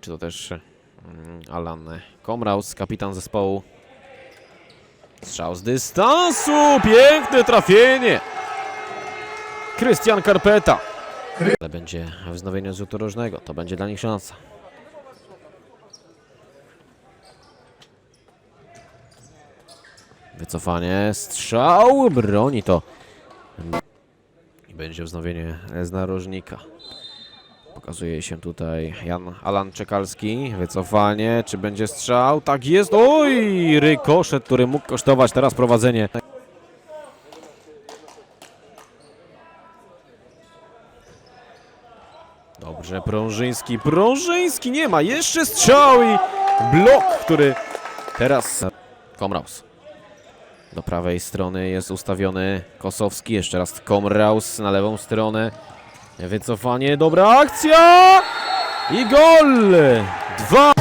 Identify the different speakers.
Speaker 1: czy to też mm, Alan Komraus, kapitan zespołu. Strzał z dystansu, piękne trafienie. Krystian Karpeta. Ale będzie wznowienie z rożnego, to będzie dla nich szansa. Wycofanie, strzał, broni to. I będzie wznowienie z narożnika. Pokazuje się tutaj Jan Alan Czekalski. Wycofanie, czy będzie strzał? Tak jest. Oj, rykoszet, który mógł kosztować teraz prowadzenie. Dobrze, Prążyński. Prążyński nie ma. Jeszcze strzał i blok, który teraz Komraus. Do prawej strony jest ustawiony Kosowski. Jeszcze raz Komraus na lewą stronę. Wycofanie, dobra akcja! I gol! Dwa!